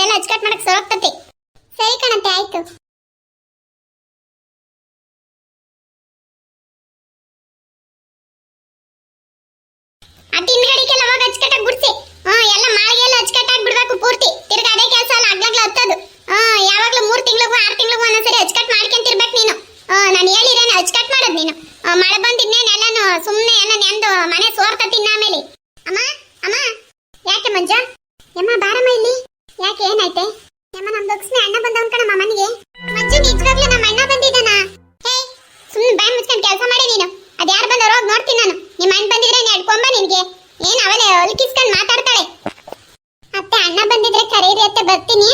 ಇದೆಲ್ಲ ಅಚ್ಚಕಟ್ ಮಾಡಕ್ ಸರೋಗ್ತತಿ ಸರಿ ಕಣಂತೆ ಆಯ್ತು. ಅದ್ ಹಿಂದ್ಗಡೆಗೆಲ್ಲ ಹೋಗಿ ಅಚ್ಚಕಟ್ಟಾಗಿ ಬಿಡ್ಸಿ. ಹಾ ಎಲ್ಲ ಮಾಳಿಗೆ ಎಲ್ಲ ಅಚ್ಚಕಟ್ಟಾಗಿ ಬಿಡ್ಬೇಕು ಪೂರ್ತಿ. ತಿರ್ಗಿ ಅದೇ ಕೆಲಸ ಅಲ್ಲ, ಅಗ್ಲಗ್ಲ ಹತ್ತದು. ಹಾ ಯಾವಾಗ್ಲೂ ಮೂರ್ ತಿಂಗಳಿಗೂ ಆರ್ ತಿಂಗಳಿಗೂ ಒಂದೊಂದ್ಸರಿ ಅಚ್ಚಕಟ್ ಮಾಡ್ಕೊಂತಿರ್ಬೇಕು ನೀನು. ನಾನು ಹೇಳಿರೇನೆ ಅಚ್ಕಟ್ ಮಾಡೋದು ನೀನು. ಮಳೆ ಬಂದಿದ್ನೇನು ಎಲ್ಲಾನು ಸುಮ್ಮನೆ ಎಲ್ಲ ನೆಂದು ಮನೆ ಸೋರ್ತತಿ ಆಮೇಲೆ. ಅಮ್ಮ ಅಮ್ಮ, ಯಾಕೆ ಮಂಜ? ಯಮ್ಮ, ಬಾರಮ್ಮ ಇಲ್ಲಿ. ಯಾಕೆ ಏನಾಯ್ತೆ? ಯಮ್ಮ, ನಮ್ ದೊಗ್ಸ್ನೆ ಅಣ್ಣ ಬಂದವನ್ ಕಣಮ್ಮ ಮಮ್ಮನಿಗೆ ಮಂಜು ನಿಜವಾಗ್ಲೂ ನಮ್ಮ ಅಣ್ಣ ಬಂದಿದ್ದಾನ? ಹೇ ಸುಮ್ಮನೆ ಬಾಯ್ ಮುಚ್ಕೊಂಡು ಕೆಲಸ ಮಾಡಿ ನೀನು. ಅದು ಯಾರು ಬಂದವ್ರು ಹೋಗಿ ನೋಡ್ತೀನಿ ನಾನು. ನಿಮ್ಮ ಅಣ್ಣ ಬಂದಿದ್ರೆ ನೆಡ್ಕೊಂಡ ಬಾ ನಿನಗೆ. ಏನ್ ಅವಳೆ ಒಲ್ಕಿಸ್ಕೊಂಡು ಮಾತಾಡ್ತಾಳೆ? ಅತ್ತೆ, ಅಣ್ಣ ಬಂದಿದ್ರೆ ಕರೀರಿ ಅತ್ತೆ, ಬರ್ತೀನಿ.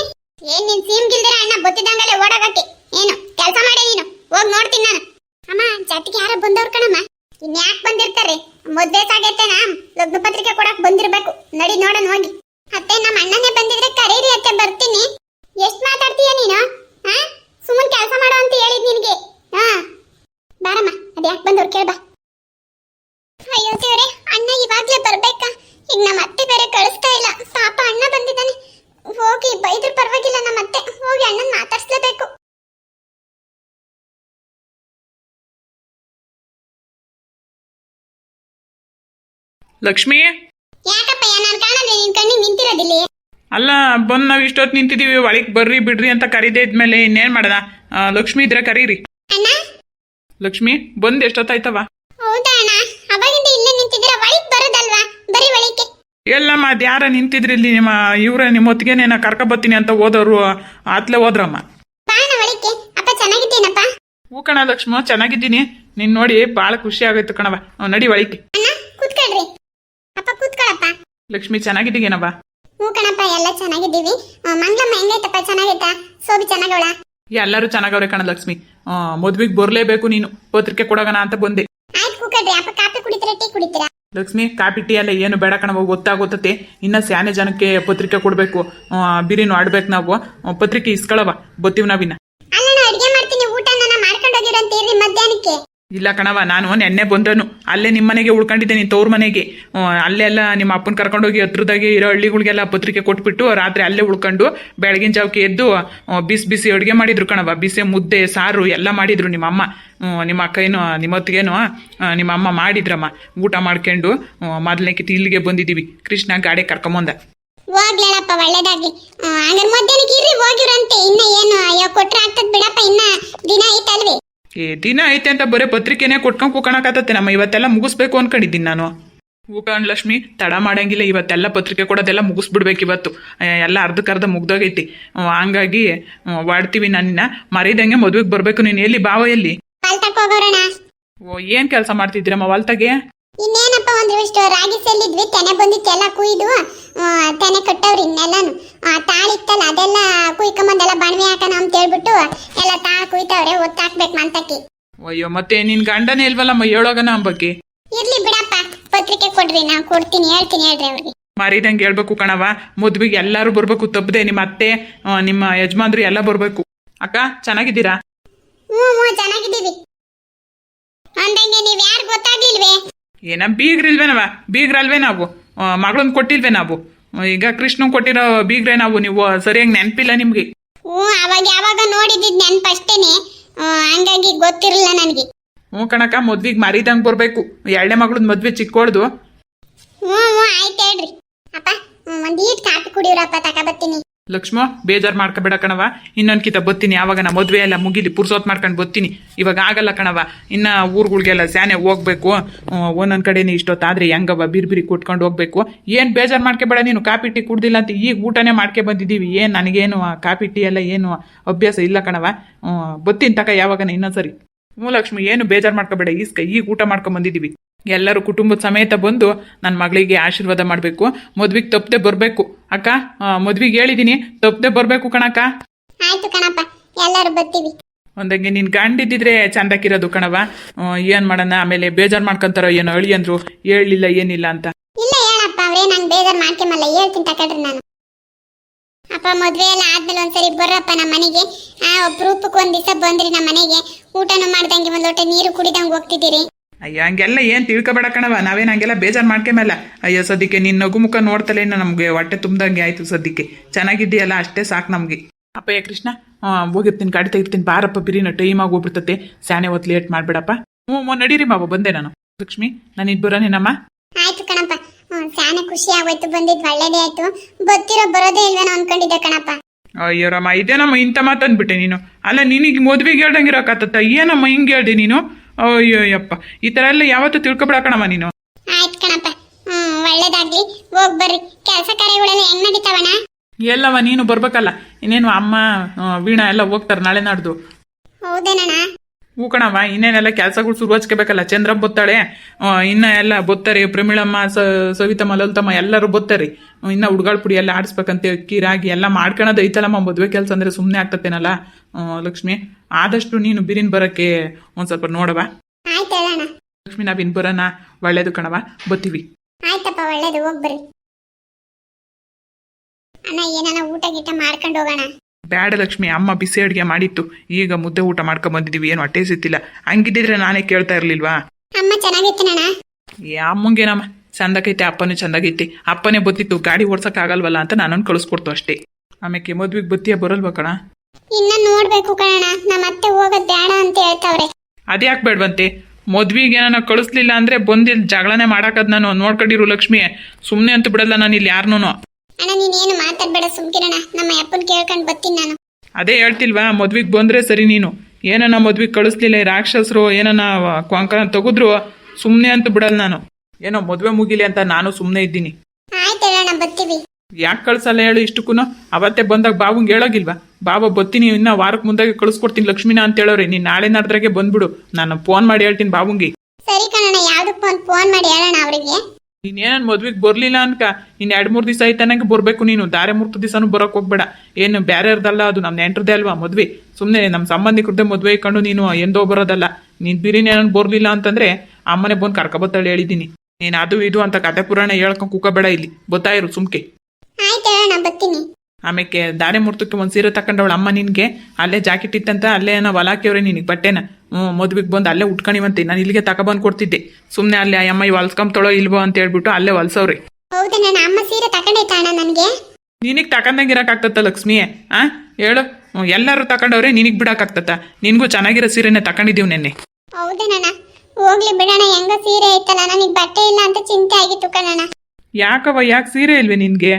ಏನ್ ನಿನ್ ಸೀಮ್ ಗಿಲ್ದಿರ ಅಣ್ಣ ಬೊತ್ತಿದಂಗಲೆ ಓಡಾಗಕ್ಕೆ ಏನು, ಕೆಲಸ ಮಾಡಿ ನೀನು. ಹೋಗಿ ನೋಡ್ತೀನಿ ನಾನು. ಅಮ್ಮ ಜಾತಿಗೆ ಯಾರೋ ಬಂದವ್ರು ಕಣಮ್ಮ ಇನ್ಯಾಕ್ ಬಂದಿರ್ತಾರೆ? ಮದ್ವೆ ಸಾಗೈತೆನಾ? ಲಗ್ನ ಪತ್ರಿಕೆ ಕೊಡಕ್ ಬಂದಿರ್ಬೇಕು. ನಡಿ, ನೋಡೋಣ, ಹೋಗಿ. ಅತ್ತೆ ನಮ್ಮ ಅಣ್ಣನೇ ಬಂದಿದ್ರೆ ಕರೀರಿ ಅತ್ತೆ ಬರ್ತೀನಿ. ಎಷ್ಟು ಮಾತಾಡ್ತೀಯ ನೀನು? ಹಾ ಸುಮ್ಮನೆ ಕೆಲಸ ಮಾಡು ಅಂತ ಹೇಳಿದ್ ನಿನಗೆ. ಹಾ ಬಾರಮ್ಮ ಅದ್ಯಾಕ್ ಬಂದವ್ರು ಕೇಳ್ಬಾ. ಅಯ್ಯೋ ದೇವ್ರೆ ಅಣ್ಣ ಇವಾಗ್ಲೇ ಬರ್ಬೇಕಾ? ಈಗ ನಮ್ಮ ಅತ್ತೆ ಬೇರೆ ಕಳಿಸ್ತಾ ಇಲ್ಲ. ಪಾಪ ಅಣ್ಣ ಬಂದಿದ್ದಾನೆ. ಹೋಗಿ ಬೈದ್ರು ಪರವಾಗಿಲ್ಲ ನಮ್ಮ ಅತ್ತೆ. ಹೋಗಿ ಅಣ್ಣನ ಮಾತಾಡ್ಸ್ಲೇಬೇಕು. ಲಕ್ಷ್ಮಿ? ನಿನ್ ಅಲ್ಲ ಬಂದ್ ನಾವ್ ಇಷ್ಟೊತ್ ನಿಂತಿದೀವಿ ಒಳಗ್ ಬರ್ರಿ ಬಿಡ್ರಿ ಅಂತ ಕರೀದೇ ಇದ್ಮೇಲೆ ಇನ್ನೇನ್ ಮಾಡದ? ಲಕ್ಷ್ಮಿ ಇದ್ರೆ ಕರೀರಿ. ಅಣ್ಣ? ಲಕ್ಷ್ಮಿ ಬಂದ್ ಎಷ್ಟೊತ್ತಾಯ್ತವ? ಹೌದಾ ಅಣ್ಣ? ಅವಾಗಿಂದ ಇಲ್ಲೇ ನಿಂತಿದ್ದೀರ? ಒಳಿಗ್ ಬರೋದಲ್ವಾ? ಬರೀ ಒಳಿಕೆ ಎಲ್ಲಮ್ಮ ಅದ್ ಯಾರ ನಿಂತಿದ್ರಿ ಇಲ್ಲಿ ನಿಮ್ಮ ಇವ್ರ ನಿಮ್ಮ ಹೊತ್ತಿಗೆ ಕರ್ಕ ಬರ್ತೀನಿ ಅಂತ ಹೋದವ್ರು ಆತ್ಲೆ ಹೋದ್ರಮ್ಮ. ಬಾ ಅಣ್ಣ ಒಳಿಕೆ ಅಪ್ಪ ಚೆನ್ನಾಗಿದ್ದೀನಪ್ಪ? ಹೂ ಕಣ ಲಕ್ಷ್ಮ ಚೆನ್ನಾಗಿದ್ದೀನಿ. ನಿನ್ ನೋಡಿ ಬಾಳ ಖುಷಿ ಆಗೈತು ಕಣವ ನಡಿ ಒಳಿಕೆ ಅಣ್ಣ ಕೂತ್ಕೊಳ್ರಿ. ಅಪ್ಪ ಕೂತ್ಕೊಳಪ್ಪ. ಲಕ್ಷ್ಮಿ ಚೆನ್ನಾಗಿದ್ದೀಗೇನವ ಹ್ಞೂ ಕಣಪ್ಪ ಎಲ್ಲ ಚೆನ್ನಾಗಿದ್ದೀವಿ. ಮಂಗಳಮ್ಮ ಹೆಂಗೈತಪ್ಪ? ಚೆನ್ನಾಗೈತಾ? ಸೋಬಿ ಚೆನ್ನಾಗವಳ? ಎಲ್ಲರೂ ಚೆನ್ನಾಗವ್ರೆ ಕಣ ಲಕ್ಷ್ಮಿ. ಮದ್ವಿಗೆ ಬರ್ಲೇಬೇಕು ನೀನು. ಪತ್ರಿಕೆ ಕೊಡೋಣ ಅಂತ ಬಂದೆ. ಆಯ್ತು ಕೂಕಡ್ರಿ ಅಪ್ಪ ಕಾಫಿ ಕುಡಿತೀರಾ ಟೀ ಕುಡಿತೀರಾ? ಲಕ್ಷ್ಮಿ ಕಾಪಿ ಟೀ ಎಲ್ಲ ಏನು ಬೇಡ ಕಣವ ಗೊತ್ತಾಗೋತತೆ. ಇನ್ನ ಸ್ಯಾನೆ ಜನಕ್ಕೆ ಪತ್ರಿಕೆ ಕೊಡಬೇಕು. ಬಿರಿನು ಆಡ್ಬೇಕು ನಾವು. ಪತ್ರಿಕೆ ಇಸ್ಕೊಳವ ಬತ್ತೀವಿ ನಾವಿನ್ನ. ಅಲ್ಲ ನಾನು ಅಡಿಗೆ ಮಾಡ್ತೀನಿ. ಊಟ ನಾನು ಮಾಡ್ಕೊಂಡು ಹೋಗಿರಂತೀರಿ ಮಧ್ಯಾಹ್ನಕ್ಕೆ? ಇಲ್ಲ ಕಣವ ನಾನು ನೆನ್ನೆ ಬಂದನು. ಅಲ್ಲೇ ನಿಮ್ಮ ಮನೆಗೆ ಉಳ್ಕೊಂಡಿದ್ದೆ ನೀನು ತವ್ರ ಮನೆಗೆ ಅಲ್ಲೇ ಅಲ್ಲೆಲ್ಲ ನಿಮ್ಮ ಅಪ್ಪನ ಕರ್ಕೊಂಡೋಗಿ ಹತ್ರದಾಗೆ ಇರೋ ಹಳ್ಳಿಗಳಿಗೆಲ್ಲ ಪತ್ರಿಕೆ ಕೊಟ್ಬಿಟ್ಟು ರಾತ್ರಿ ಅಲ್ಲೇ ಉಳ್ಕೊಂಡು ಬೆಳಗಿನ ಜಾವಕ್ಕೆ ಎದ್ದು ಬಿಸಿ ಬಿಸಿ ಅಡುಗೆ ಮಾಡಿದ್ರು ಕಣವ ಬಿಸಿ ಮುದ್ದೆ, ಸಾರು ಎಲ್ಲ ಮಾಡಿದ್ರು ನಿಮ್ಮ ಅಮ್ಮ. ನಿಮ್ಮ ಅಕ್ಕೇನು ನಿಮ್ಮೊತ್ತಿಗೇನು ನಿಮ್ಮ ಅಮ್ಮ ಮಾಡಿದ್ರಮ್ಮ. ಊಟ ಮಾಡ್ಕೊಂಡು ಮೊದಲನೇಕಿತ್ತು ಇಲ್ಲಿಗೆ ಬಂದಿದ್ದೀವಿ. ಕೃಷ್ಣ ಗಾಡಿ ಕರ್ಕೊಂಬಂದ. ಒಳ್ಳೇದಾಗ್ಲಿ. ಹಂಗಾರೆ ಇನ್ನ ಏನು ಅಯ್ಯೋ ಕೊಟ್ರೆ ಆಗ್ತದ ಬಿಡಪ್ಪ ಇನ್ನ ದಿನ ಐತಲ್ವಿ ಏ ದಿನ ಐತೆ ಅಂತ ಬರೀ ಪತ್ರಿಕೆನೇ ಕೊಟ್ಕೊಂಡು ಕೂಕಣಕತ್ತತ್ತೆ ನಮ್ಮ ಇವತ್ತೆಲ್ಲ ಮುಗಿಸ್ಬೇಕು ಅನ್ಕೊಂಡಿದ್ದೀನಿ ನಾನು. ಹೂಕಣ್ ಲಕ್ಷ್ಮಿ ತಡ ಮಾಡಂಗಿಲ್ಲ ಇವತ್ತೆಲ್ಲ ಪತ್ರಿಕೆ ಕೊಡೋದೆಲ್ಲ ಮುಗಿಸ್ಬಿಡ್ಬೇಕು ಇವತ್ತು. ಎಲ್ಲ ಅರ್ಧಕ್ಕರ್ಧ ಮುಗ್ದೋಗೈತಿ. ಹಂಗಾಗಿ ವಾಡ್ತೀವಿ ನಾನಿನ್ನ ಮರಿದಂಗೆ ಮದುವೆಗೆ ಬರಬೇಕು ನೀನು ಎಲ್ಲಿ ಬಾವ ಎಲ್ಲಿ? ಓ ಏನು ಕೆಲಸ ಮಾಡ್ತಿದ್ದೀರಮ್ಮ ಹೊಲ್ತಾಗೆ? ಇನ್ನೇನಪ್ಪ ಒಂದಿಷ್ಟು ರಾಗಿ ಸೆಲ್ಲಿದ್ವಿ ತೆನೆ ಬಂದಿತ್ತು ಎಲ್ಲ ಕುಯ್ದು ತೆನೆ ಕಟ್ಟವ್ರಿ ಇನ್ನೆಲ್ಲಾನು. ಆ, ತಾಳಿತ್ತಲ್ಲ ಅದೆಲ್ಲ ಕುಯ್ಕೊಂಬಂದೆಲ್ಲ ಬಣವೆ ಹಾಕೋಣ ಅಂತ ಹೇಳ್ಬಿಟ್ಟು ಎಲ್ಲ ತಾಳ ಕುಯ್ತವ್ರೆ ಒತ್ತಾಕ್ಬೇಕು ಮಂತಕ್ಕೆ. ಅಯ್ಯೋ ಮತ್ತೆ ನಿನ್ ಗಂಡನೇ ಇಲ್ವಲ್ಲಮ್ಮ ಹೇಳೋಗನ ಅಂಬಕ್ಕೆ? ಇರ್ಲಿ ಬಿಡಪ್ಪ ಪತ್ರಿಕೆ ಕೊಡ್ರಿ ನಾ ಕೊಡ್ತೀನಿ ಹೇಳ್ತೀನಿ ಹೇಳ್ರಿ ಅವ್ರಿಗೆ. ಮಾರಿದಂಗೆ ಹೇಳ್ಬೇಕು ಕಣವ ಮದ್ವಿಗೆ ಎಲ್ಲರೂ ಬರ್ಬೇಕು ತಪ್ಪದೆ ನಿಮ್ಮ ಅತ್ತೆ ಆ, ನಿಮ್ಮ ಯಜಮಾನ್ರು ಎಲ್ಲ ಬರ್ಬೇಕು. ಅಕ್ಕ ಚೆನ್ನಾಗಿದ್ದೀರಾ? ಹ್ಞೂ ಹ್ಞೂ ಚೆನ್ನಾಗಿದ್ದೀವಿ. ಅಂದಂಗೆ ನೀವು ಯಾರು ಗೊತ್ತಾಗ್ಲಿಲ್ವೇ? ಏನ? ಬೀಗ್ರಿಲ್ವೇ ಬೀಗ್ರಲ್ವೇ ನಾವು ಮಗಳನ್ನ ಕೊಟ್ಟಿಲ್ವೇ ನಾವು ಈಗ ಕೃಷ್ಣ ಕೊಟ್ಟಿರೋ ಬೀಗ್ರೆ ನಾವು ನೀವು ಸರಿಯಾಗಿ ನೆನಪಿಲ್ಲ ನಿಮ್ಗೆ? ಹ್ಞೂ ಅವಾಗ ಯಾವಾಗ ನೆನ್ಪು ಅಷ್ಟೇನೆ ಹಂಗಾಗಿ ಗೊತ್ತಿರಲಿಲ್ಲ ನನಗೆ. ಹ್ಞೂ ಕಣಕ ಮದ್ವಿಗೆ ಮರಿದಂಗೆ ಬರಬೇಕು. ಎರಡನೇ ಮಗಳದ್ ಮದ್ವೆ ಚಿಕ್ಕೋಳ್ದು. ಹ್ಞೂ ಹ್ಞೂ ಆಯ್ತು ಹೇಳ್ರಿ. ಅಪ್ಪ ಒಂದೀಟ್ ಕಾಪಿ ಈಟ್ ಕುಡಿಯೋರಪ್ಪ ತಗೊಬತ್ತೀನಿ ಲಕ್ಷ್ಮ, ಬೇಜಾರು ಮಾಡ್ಕೋಬೇಡ ಕಣವ ಇನ್ನೊಂದ್ ಕಿತ ಬತ್ತೀನಿ. ಯಾವಾಗ ನಾ ಮದ್ವೆ ಎಲ್ಲ ಮುಗಿಲಿ ಪುರ್ಸೋತ್ ಮಾಡ್ಕೊಂಡು ಬತ್ತೀನಿ. ಇವಾಗ ಆಗಲ್ಲ ಕಣವ ಇನ್ನ ಊರುಗಳಿಗೆಲ್ಲ ಸ್ಯಾನೆ ಹೋಗ್ಬೇಕು. ಒಂದೊಂದು ಕಡೆನೇ ಇಷ್ಟೊತ್ತಾದ್ರೆ ಹೆಂಗವ ಬಿರ್ಬಿರಿ ಕುಟ್ಕೊಂಡು ಹೋಗ್ಬೇಕು. ಏನ್ ಬೇಜಾರು ಮಾಡ್ಕೋಬೇಡ ನೀನು. ಕಾಪಿ ಟೀ ಕುಡ್ದಿಲ್ಲ ಅಂತ ಈಗ ಊಟನೇ ಮಾಡ್ಕೆ ಬಂದಿದ್ದೀವಿ. ಏನ್, ನನಗೇನು ಕಾಪಿ ಟೀ ಎಲ್ಲ ಏನು ಅಭ್ಯಾಸ ಇಲ್ಲ ಕಣವ ಬತ್ತೀನಿ ತಕ ಯಾವಾಗ ಇನ್ನೊಂದ್ಸರಿ. ಹ್ಞೂ ಲಕ್ಷ್ಮಿ ಏನು ಬೇಜಾರು ಮಾಡ್ಕೋಬೇಡ ಈಸ್ಕ ಈಗ ಊಟ ಮಾಡ್ಕೊಂಡ್ ಬಂದಿದ್ದೀವಿ ಎಲ್ಲರೂ ಕುಟುಂಬದ ಸಮೇತ ಬಂದು ನನ್ನ ಮಗಳಿಗೆ ಆಶೀರ್ವಾದ ಮಾಡಬೇಕು ಮದ್ವಿಗೆ ತಪ್ಪದೆ ಬರಬೇಕು. ಅಕ್ಕ ಮದ್ವಿಗೆ ಹೇಳಿದ್ದೀನಿ ತಪ್ಪದೆ ಬರಬೇಕು ಕಣಕ್ಕ. ಆಯ್ತು ಕಣಪ್ಪ ಎಲ್ಲರೂ ಬರ್ತೀವಿ. ಒಂದಂಗೆ ನಿನ್ ಗಂಡಿದ್ದಿದ್ರೆ ಚಂದಕ್ಕಿರೋದು ಕಣವ ಏನ್ ಮಾಡೋಣ ಆಮೇಲೆ ಬೇಜಾರು ಮಾಡ್ಕೊಂತಾರೋ ಏನೋ ಅಳಿ ಅಂದ್ರು ಹೇಳಲಿಲ್ಲ ಏನಿಲ್ಲ ಅಂತ. ಇಲ್ಲ ಹೇಳಪ್ಪ ಅವ್ರೇ ನಂಗೆ ಬೇಜಾರು ಮಾಡ್ಕೊಂಬಲ್ಲ ಹೇಳ್ತೀನಿ ತಕಡ್ರಿ ನಾನು. ಅಪ್ಪ ಮದುವೆ ಎಲ್ಲ ಆದ್ಮೇಲೆ ಒಂದ್ಸರಿ ಬರ್ರಪ್ಪ ನಮ್ಮ ಮನೆಗೆ. ಆ ಅಪರೂಪಕ್ಕೆ ಒಂದ್ ದಿವಸ ಬಂದ್ರಿ ನಮ್ಮ ಮನೆಗೆ. ಊಟನೂ ಮಾಡ್ದಂಗೆ ಒಂದ್ ಲೋಟ ನೀರು ಕುಡಿದಂಗೆ ಹೋಗ್ತಿದ್ದೀರಿ. ಅಯ್ಯ, ಹಂಗೆಲ್ಲ ಏನು ತಿಳ್ಕೊಬೇಡ ಕಣವ ನಾವೇನು ಹಂಗೆಲ್ಲ ಬೇಜಾರು ಮಾಡ್ಕೊಂಬಲ್ಲ ಅಯ್ಯೋ, ಸದ್ಯಕ್ಕೆ ನಿನ್ನ ನಗು ಮುಖ ನೋಡ್ತಲೇ ನಮಗೆ ಹೊಟ್ಟೆ ತುಂಬ್ದಂಗೆ ಆಯ್ತು ಸದ್ಯಕ್ಕೆ. ಚೆನ್ನಾಗಿದ್ದೀಯಲ್ಲ, ಅಷ್ಟೇ ಸಾಕು ನಮಗೆ. ಅಪ್ಪಯ್ಯ ಕೃಷ್ಣ ಹೋಗಿರ್ತೀನಿ, ಗಾಡಿ ತೆಗಿರ್ತೀನಿ. ಬಾರಪ್ಪ, ಬಿರಿನ ಟೈಮ್ ಆಗಿ ಹೋಗ್ಬಿಡ್ತತೆ. ಸ್ಯಾನೆ ಹೊತ್ತು ಲೇಟ್ ಮಾಡ್ಬೇಡಪ್ಪ. ಹ್ಞೂ ನಡೀರಿ ಮಾವ, ಬಂದೆ ನಾನು. ಲಕ್ಷ್ಮಿ ನಾನು ಇದು ಬರೋ ಆಯ್ತು ಕಣಪ್ಪ ಸ್ಯಾನೆ ಖುಷಿ ಆಗೋಯ್ತು ಬಂದಿದ್ ಒಳ್ಳೇದೇ ಆಯ್ತು. ಗೊತ್ತಿರೋ ಬರೋದೇ ಇಲ್ವೇನೋ ಅನ್ಕೊಂಡಿದ್ದೆ ಕಣಪ್ಪ. ಅಯ್ಯೋ ರಮ್ಮ ಇದೇನಮ್ಮ ಇಂಥ ಮಾತಂದ್ಬಿಟ್ಟೆ ನೀನು? ಅಲ್ಲ ನಿನಗೆ ಮದ್ವೆಗೆ ಹೇಳ್ದಂಗಿರೋಕತ್ತ ಏನಮ್ಮ ಹಿಂಗೆ ಹೇಳ್ದೆ ನೀನು? ಅಯ್ಯೋ ಯಪ್ಪ ಈ ತರ ಎಲ್ಲ ಯಾವತ್ತೂ ತಿಳ್ಕೊಬಿಡಕಣಮ್ಮ ನೀನು. ಆಯ್ತು ಕಣಪ್ಪ. ಹ್ಮ್ ಒಳ್ಳೇದಾಗ್ಲಿ. ಹೋಗ್ ಬರ್ರಿ. ಕೆಲಸ ಕಾರ್ಯಗಳೆಲ್ಲ ಹೆಂಗ್ ನಡೀತಾವಣ ಎಲ್ಲವ ನೀನು ಬರ್ಬೇಕಲ್ಲ. ಇನ್ನೇನು ಅಮ್ಮ ವೀಣಾ ಎಲ್ಲ ಹೋಗ್ತಾರೆ ನಾಳೆ ನಾಡ್ದು. ಹೌದೇನಣ್ಣ? ಹೂ ಕಣವ ಇನ್ನೇನೆಲ್ಲ ಕೆಲಸಗಳು ಶುರು ಹಚ್ಕೋಬೇಕಲ್ಲ ಚಂದ್ರ ಬೊತ್ತಾಳೆ ಇನ್ನ ಎಲ್ಲ ಬೊತ್ತಾರೆ ಪ್ರಮಿಳಮ್ಮ ಸವಿತಮ್ಮ ಲಲಿತಮ್ಮ ಎಲ್ಲರೂ ಬೊತ್ತಾರೆ. ಇನ್ನ ಹುಡ್ಗಾಳ್ ಪುಡಿ ಎಲ್ಲ ಆಡಿಸ್ಬೇಕಂತೆ ಅಕ್ಕಿ ರಾಗಿ ಎಲ್ಲ ಮಾಡ್ಕೊಳೋದು ಐತಲ್ಲಮ್ಮ ಮದುವೆ ಕೆಲಸ ಅಂದ್ರೆ ಸುಮ್ಮನೆ ಆಗ್ತತೇನಲ್ಲ ಲಕ್ಷ್ಮಿ ಆದಷ್ಟು ನೀನು ಬಿರಿನ್ ಬರಕ್ಕೆ ಒಂದ್ ಸ್ವಲ್ಪ ನೋಡವ ಲಕ್ಷ್ಮಿ ನಾವಿನ್ ಬರೋಣ. ಒಳ್ಳೇದು ಕಣವ ಬತ್ತೀವಿ. ಆಯ್ತಪ್ಪ ಒಳ್ಳೇದು ಹೋಗ್ ಅಣ್ಣ ಏನಾನ ಊಟ ಗೀಟ ಮಾಡ್ಕೊಂಡು ಹೋಗೋಣ. ಬ್ಯಾಡ ಲಕ್ಷ್ಮಿ ಅಮ್ಮ ಬಿಸಿ ಅಡುಗೆ ಮಾಡಿತ್ತು. ಈಗ ಮುದ್ದೆ ಊಟ ಮಾಡ್ಕೊಂಡ್ ಬಂದಿದ್ದೀವಿ ಏನು ಅಟ್ಟೆ ಸಿತ್ತಿಲ್ಲ ಹಂಗಿದ್ದಿದ್ರೆ ನಾನೇ ಕೇಳ್ತಾ ಇರ್ಲಿಲ್ವಾ? ಅಮ್ಮ ಏ ಅಮ್ಮಂಗೇನಮ್ಮ? ಚಂದಾಗೈತೆ ಅಪ್ಪನೂ ಚಂದಾಗೈತಿ. ಅಪ್ಪನೇ ಬತ್ತಿತ್ತು. ಗಾಡಿ ಓಡ್ಸಕ್ ಆಗಲ್ವಲ್ಲ ಅಂತ ನಾನೊಂದು ಕಳಿಸ್ಕೊಡ್ತು ಅಷ್ಟೇ. ಆಮೇಲೆ ಮದ್ವಿಗೆ ಬತ್ತಿಯ ಬರಲ್ವಾ ಕಣ? ಇನ್ನ ನೋಡ್ಬೇಕು ಕಣಣ್ಣ. ನಮ್ಮ ಅತ್ತೆ ಹೋಗೋದ್ ಬೇಡ ಅಂತ ಹೇಳ್ತಾವ್ರೆ. ಅದೇ ಬೇಡವಂತೆ? ಮದ್ವಿಗೆ ಏನಾನ ಕಳಿಸ್ಲಿಲ್ಲ ಅಂದ್ರೆ ಬಂದಿಲ್ ಜಗಳನೆ ಮಾಡಾಕದ್ ನಾನು. ನೋಡ್ಕೊಂಡಿರು ಲಕ್ಷ್ಮಿ. ಸುಮ್ಮನೆ ಅಂತ ಬಿಡಲ್ಲ ನಾನು ಇಲ್ಲಿ ಯಾರನ್ನೂ. ಅಣ್ಣ ನೀನೇನು ಮಾತಾಡ್ಬೇಡ ಸುಮ್ಕಿರಣ ನಮ್ಮ ಅಪ್ಪನ್ ಕೇಳ್ಕೊಂಡು ಬರ್ತೀನಿ ನಾನು. ಅದೇ ಹೇಳ್ತಿಲ್ವಾ ಮದ್ವಿಗ್ ಬಂದ್ರೆ ಸರಿ ನೀನು. ಏನನ್ನ ಮದ್ವಿಗ್ ಕಳಿಸ್ಲಿಲ್ಲ ಈ ರಾಕ್ಷಸರು ಏನನ್ನ ಕೊಂಕಣ ತಗುದ್ರು ಸುಮ್ನೆ ಅಂತ ಬಿಡಲ್ಲ ನಾನು. ಏನೋ ಮದ್ವೆ ಮುಗಿಲಿ ಅಂತ ನಾನು ಸುಮ್ಮನೆ ಇದ್ದೀನಿ. ಆಯ್ತು ಬರ್ತೀವಿ. ಯಾಕೆ ಕಳ್ಸಲ್ಲ ಹೇಳು ಇಷ್ಟಕ್ಕೂ ಅವತ್ತೇ ಬಂದಾಗ ಬಾವಂಗೆ ಹೇಳೋಗಿಲ್ವಾ? ಬಾಬಾ ಬತ್ತೀನಿ ಇನ್ನ ವಾರಕ್ಕೆ ಮುಂದಾಗೆ ಕಳ್ಸ್ಕೊಡ್ತೀನಿ ಲಕ್ಷ್ಮಿನ ಅಂತ ಹೇಳೋರಿ. ನೀನ್ ನಾಳೆ ನಾಡ್ದ್ರಾಗೆ ಬಂದ್ಬಿಡು. ನಾನು ಫೋನ್ ಮಾಡಿ ಹೇಳ್ತೀನಿ ಬಾಬುಂಗಿ ಸರಿ ಕಣಣ್ಣ ಯಾವ್ದಕ್ಕೂ ಒಂದು ಫೋನ್ ಮಾಡಿ ಹೇಳೋಣ ಅವರಿಗೆ. ನೀನೇನು ಮದ್ವೆಗೆ ಬರ್ಲಿಲ್ಲ ಅನ್ಕ ಇನ್ನು ಎರಡು ಮೂರು ದಿವಸ ಐತನಂಗೆ ಬರಬೇಕು ನೀನು. ದಾರೆ ಮೂರ್ತು ದಿವಸನೂ ಬರೋಕೆ ಹೋಗ್ಬೇಡ. ಏನು ಇರ್ದಲ್ಲ, ಅದು ನಮ್ಮ ನೆಂಟ್ರದೆ ಅಲ್ವಾ ಮದ್ವೆ? ಸುಮ್ಮನೆ ನಮ್ಮ ಸಂಬಂಧಿಕರದ್ದೇ ಮದುವೆ ಕಂಡು ನೀನು ಎಂದೋ ಬರೋದಲ್ಲ. ನೀನು ಬಿರಿನಿ ಏನೋ ಬರ್ಲಿಲ್ಲ ಅಂತಂದ್ರೆ ಅಮ್ಮನೆ ಬಂದು ಕರ್ಕೊಬತ್ತಾಳೆ ಹೇಳಿದ್ದೀನಿ ನೀನು ಅದು ಇದು ಅಂತ ಕತೆ ಪುರಾಣ ಹೇಳ್ಕೊಂಡು ಕುಕ್ಕಬೇಡ ಇಲ್ಲಿ. ಗೊತ್ತಾಯಿರು ಸುಮ್ಕೆ. ಬರ್ತೀನಿ. ಆಮೇಲೆ ದಾರೆ ಮುರ್ತಕ್ಕೆ ಒಂದು ಸೀರೆ ತಕೊಂಡವಳು ಅಮ್ಮ ನಿನಗೆ. ಅಲ್ಲೇ ಜಾಕೆಟ್ ಇತ್ತಂತ ಅಲ್ಲೇ ನಾವು ಹೊಲಾಕಿಯವ್ರೆ ನಿನಗೆ ಬಟ್ಟೆನ. ಹ್ಞೂ ಮದುವೆಗೆ ಬಂದು ಅಲ್ಲೇ ಉಟ್ಕೊಂಡಿವಂತೆ ನಾನು ಇಲ್ಲಿಗೆ ತಗೊಬಂದು ಕೊಡ್ತಿದ್ದೆ. ಸುಮ್ಮನೆ ಅಲ್ಲಿ ಅಮ್ಮ ಇವ್ ಹೊಲ್ಸ್ಕೊಂಬ್ತಳೋ ಇಲ್ವೋ ಅಂತ ಹೇಳ್ಬಿಟ್ಟು ಅಲ್ಲೇ ಹೊಲ್ಸವ್ರಿ. ಹೌದಾ ಅಣ್ಣ ಅಮ್ಮ ಸೀರೆ ತಕೊಂಡೈತ ಅಣ್ಣ ನನಗೆ? ನಿನಗೆ ತಕೊಂಡಂಗೆ ಇರೋಕ್ಕಾಗ್ತತ್ತ ಲಕ್ಷ್ಮಿ ಆ? ಹೇಳು. ಎಲ್ಲಾರು ತಕೊಂಡವ್ರೆ ನಿನಗೆ ಬಿಡಕ್ಕಾಗ್ತತ್ತ ನಿನಗೂ ಚೆನ್ನಾಗಿರೋ ಸೀರೆನೆ ತಕೊಂಡಿದ್ದೀವಿ ನೆನ್ನೆ. ಹೋಗ್ಲಿ ಬಿಡೋಣ ಹೆಂಗ ಸೀರೆ ಐತಲ್ಲ ನನಗೆ ಬಟ್ಟೆ ಇಲ್ಲ ಅಂತ ಚಿಂತೆ ಆಗಿತ್ತು ಕಣಣ್ಣ. ಯಾಕವ ಯಾಕೆ ಸೀರೆ ಇಲ್ವೇ ನಿನಗೆ?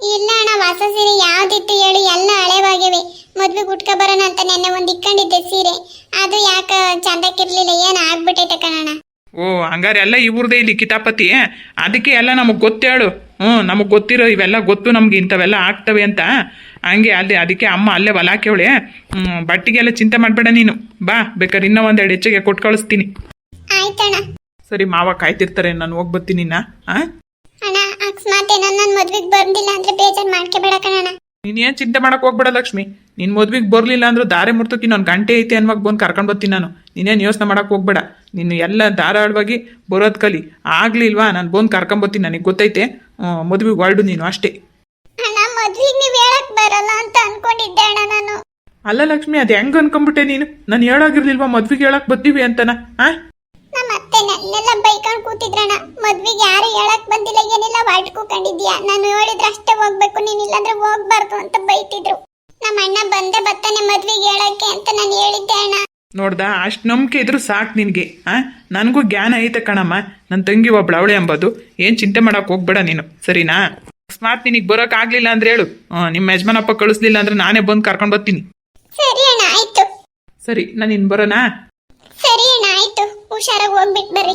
ಇಲ್ಲ ಅಣ್ಣ ಹೊಸ ಸೀರೆ ಯಾವ್ದಿತ್ತು ಹೇಳಿ ಎಲ್ಲ ಹಳೆವಾಗಿವೆ ಮದ್ವೆಗೆ ಉಟ್ಕ ಬರೋಣ ಅಂತ ನೆನ್ನೆ ಒಂದ್ ಇಕ್ಕಂಡಿದ್ದೆ ಸೀರೆ. ಅದು ಯಾಕ ಚಂದಕ್ಕಿರ್ಲಿಲ್ಲ ಏನ್ ಆಗ್ಬಿಟ್ಟೈತೆ ಕಣಣ್ಣ. ಓ ಹಂಗಾರೆ ಎಲ್ಲ ಇವ್ರದೇ ಇಲ್ಲಿ ಕಿತಾಪತಿ ಅದಕ್ಕೆ ಎಲ್ಲ ನಮಗೆ ಗೊತ್ತೇಳು ಹ್ಞೂ ನಮಗೆ ಗೊತ್ತಿರೋ ಇವೆಲ್ಲ ಗೊತ್ತು ನಮ್ಗೆ ಇಂಥವೆಲ್ಲ ಆಗ್ತವೆ ಅಂತ. ಹಂಗೆ ಅಲ್ಲಿ ಅದಕ್ಕೆ ಅಮ್ಮ ಅಲ್ಲೇ ಹೊಲಾಕ್ಯವಳೆ ಹ್ಮ್ ಬಟ್ಟಿಗೆಲ್ಲ ಚಿಂತೆ ಮಾಡಬೇಡ ನೀನು. ಬಾ ಬೇಕಾದ್ರೆ ಇನ್ನೂ ಒಂದೆರಡು ಹೆಚ್ಚಿಗೆ ಕೊಟ್ಟು ಕಳಿಸ್ತೀನಿ. ಆಯ್ತಣ್ಣ. ಸರಿ ಮಾವ ಕಾಯ್ತಿರ್ತಾರೆ ನಾನು ಹೋಗಿ ಬರ್ತೀನಿ ನಾ ಹಾಂ ಅಣ್ಣ ಅಕಸ್ಮಾತ್ ಏನೋ ನನ್ನ ಮದ್ವೆಗೆ ಬಂದಿಲ್ಲ ಅಂದ್ರೆ ಬೇಜಾರ್ ಮಾಡ್ಕೋಬೇಡ ಕಣಣ್ಣ. ನೀನೇನು ಚಿಂತೆ ಮಾಡಕ್ಕೆ ಹೋಗ್ಬೇಡ ಲಕ್ಷ್ಮಿ. ನಿನ್ನ ಮದುವೆಗೆ ಬರಲಿಲ್ಲ ಅಂದ್ರೆ ದಾರೆ ಮುರ್ತಕ್ಕೆ ಇನ್ನೊಂದು ಗಂಟೆ ಐತೆ ಅನ್ವಾಗ ಬಂದು ಕರ್ಕೊಂಡು ಬರ್ತೀನಿ ನಾನು. ನೀನೇನು ಯೋಚನೆ ಮಾಡೋಕೆ ಹೋಗ್ಬೇಡ. ನೀನು ಎಲ್ಲ ಧಾರಾಳವಾಗಿ ಬರೋದು ಕಲಿ. ಆಗ್ಲಿಲ್ವಾ ನಾನು ಬಂದು ಕರ್ಕೊಂಡು ಬರ್ತೀನಿ ನನಗೆ ಗೊತ್ತೈತೆ. ಮದುವೆಗೆ ಹೊರಡು ನೀನು ಅಷ್ಟೇ. ಬರಲ್ಲ ಅಂತ ಅನ್ಕೊಂಡಿದ್ದೆ ಅಣ್ಣ ನಾನು. ಅಲ್ಲ ಲಕ್ಷ್ಮಿ ಅದು ಹೆಂಗ್ ಅನ್ಕೊಂಡ್ಬಿಟ್ಟೆ ನೀನು? ನಾನು ಹೇಳಾಗಿರ್ಲಿಲ್ವಾ ಮದ್ವಿಗೆ ಹೇಳಕ್ ಬರ್ತೀವಿ ಅಂತನ ಆ? ನಮ್ಮ ಅತ್ತೆ ನನ್ನೆಲ್ಲ ಬೈಕೊಂಡ್ ಕೂತಿದ್ರಣ ಮದ್ವೆಗೆ ಯಾರು ಹೇಳಕ್ ಬಂದಿಲ್ಲ ಏನಿಲ್ಲ ಹೊರಟ್ಕೊಂಡಿದ್ಯಾ ನಾನು ಹೇಳಿದ್ರೆ ಅಷ್ಟೇ ಹೋಗ್ಬೇಕು ನೀನ್ ಇಲ್ಲಾಂದ್ರೆ ಹೋಗ್ಬಾರ್ದು ಅಂತ ಬೈತಿದ್ರು. ನಮ್ಮ ಅಣ್ಣ ಬಂದೆ ಬರ್ತಾನೆ ಮದ್ವೆಗೆ ಹೇಳಕ್ಕೆ ಅಂತ ನಾನು ಹೇಳಿದ್ದೆ ಅಣ್ಣ. ನೋಡ್ದ ಅಷ್ಟು ನಂಬಿಕೆ ಇದ್ರು ಸಾಕು ನಿನಗೆ ಆ? ನನಗೂ ಜ್ಞಾನ ಐತೆ ಕಣಮ್ಮ ನನ್ನ ತಂಗಿ ಒಬ್ಳು ಅವಳೆ ಎಂಬುದು ಏನು ಚಿಂತೆ ಮಾಡಕ್ ಹೋಗ್ಬೇಡ ನೀನು ಸರಿನಾ? ಅಕಸ್ಮಾತ್ ನಿನಗೆ ಬರೋಕ್ ಆಗಲಿಲ್ಲ ಅಂದ್ರೆ ಹೇಳು ನಿಮ್ಮ ಯಜಮಾನಪ್ಪ ಕಳಿಸ್ಲಿಲ್ಲ ಅಂದ್ರೆ ನಾನೇ ಬಂದು ಕರ್ಕೊಂಡು ಬರ್ತೀನಿ. ಸರಿ ಅಣ್ಣ ಆಯ್ತು. ಸರಿ ನಾನು ಇನ್ನು ಬರೋಣ ಸರಿ ಅಣ್ಣ ಆಯ್ತು. ಹುಷಾರಾಗಿ ಹೋಗ್ಬಿಟ್ಟು ಬರ್ರಿ.